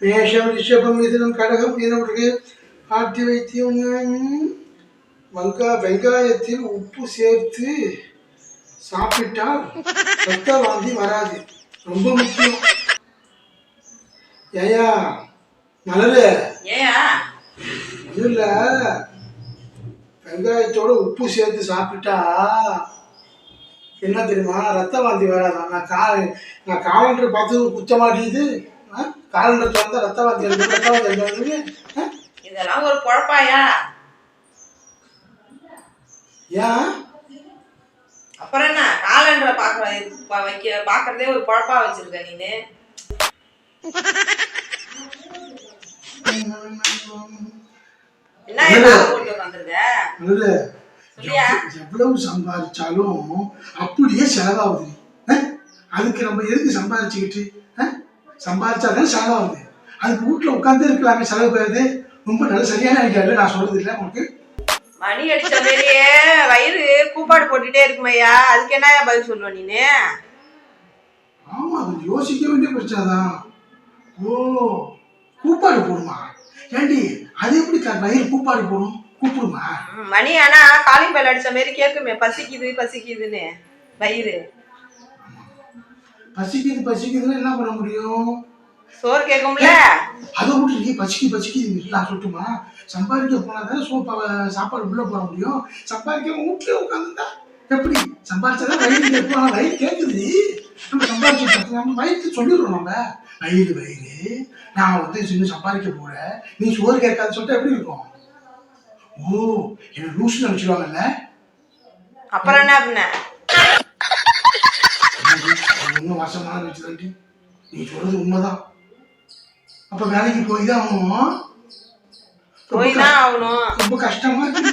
மேஷம் ரிஷபம் மிதுனம் கடகம் மீனவர்களுக்கு ஆட்டி வைத்தியம் வங்கா வெங்காயத்தில் உப்பு சேர்த்து சாப்பிட்டால் ரத்த வாந்தி வராது. ரொம்ப முக்கியம். ஏயா மலரு. இல்ல வெங்காயத்தோட உப்பு சேர்த்து சாப்பிட்டா என்ன தெரியுமா? ரத்த வாந்தி வராதான் நான் கா நான் காலண்டர் பார்த்து குத்த மாட்டேங்குது காலண்டர் திறந்தா ரத்த வாந்தி வருது ரத்த வாந்தி வருது? இதெல்லாம் ஒரு பொழப்பாயா ஏன்? அப்புறம் என்ன? காலண்டரை பார்க்க வைக்க பார்க்கறதே ஒரு பொழப்பா வச்சிருக்க நீனு. என்ன? போட்டு சொல்லியா? எவ்வளவு சம்பாதிச்சாலும் அப்படியே செலவாகுது? அதுக்கு நம்ம எதுக்கு சம்பாதிச்சுக்கிட்டு? சம்பாதிச்சாதான் செலவாகுது. அதுக்கு வீட்டில் உட்காந்தே இருக்கலாமே செலவு போயிருது ரொம்ப நல்ல சரியான ஐடியா இல்லை நான் சொல்றது இல்லை உனக்கு மணி அடிச்ச மாதிரியே வயிறு கூப்பாடு போட்டுட்டே இருக்குமையா? அதுக்கு என்ன பதில் சொல்லுவ நீனு? ஆமா அது யோசிக்க வேண்டிய பிரச்சனை தான் ஓ கூப்பாடு போடுமா? ஏண்டி அது எப்படி வயிறு கூப்பாடு போடும்? கூப்பிடுமா? மணி ஆனா காலிங் பெல் அடிச்ச மாதிரி கேட்குமே. பசிக்குது பசிக்குதுன்னு. வயிறு. பசிக்குது பசிக்குதுன்னா என்ன பண்ண முடியும்? சோறு கேட்கும்ல. அதை விட்டு நீ பசிக்கு பசிக்குது நான் சொல்லட்டுமா? சம்பாதிக்க போனா தானே சோ சாப்பாடு உள்ள போட முடியும். சம்பாதிக்க வீட்லயே உட்காந்துட்டா எப்படி? சம்பாதிச்சாதான் வயிறு கேட்கும். வயிறு கேட்குது நம்ம சம்பாதிச்சு வயிற்று சொல்லிடுறோம் நம்ம. வயிறு வயிறு. நான் வந்து இன்னும் சம்பாதிக்க போறேன் நீ சோறு கேட்காத சொல்லிட்டு எப்படி இருக்கும்? ஓ என்ன லூஸ் நினைச்சிருவாங்கல்ல? அப்புறம் என்ன பண்ண? ஒன்றும் வருஷமான வச்சுதாண்டி நீ சொல்றது உண்மைதான். அப்ப வேலைக்கு போய் தான் ஆகணும் போய் தான் ஆகணும். ரொம்ப கஷ்டமா இருக்கு.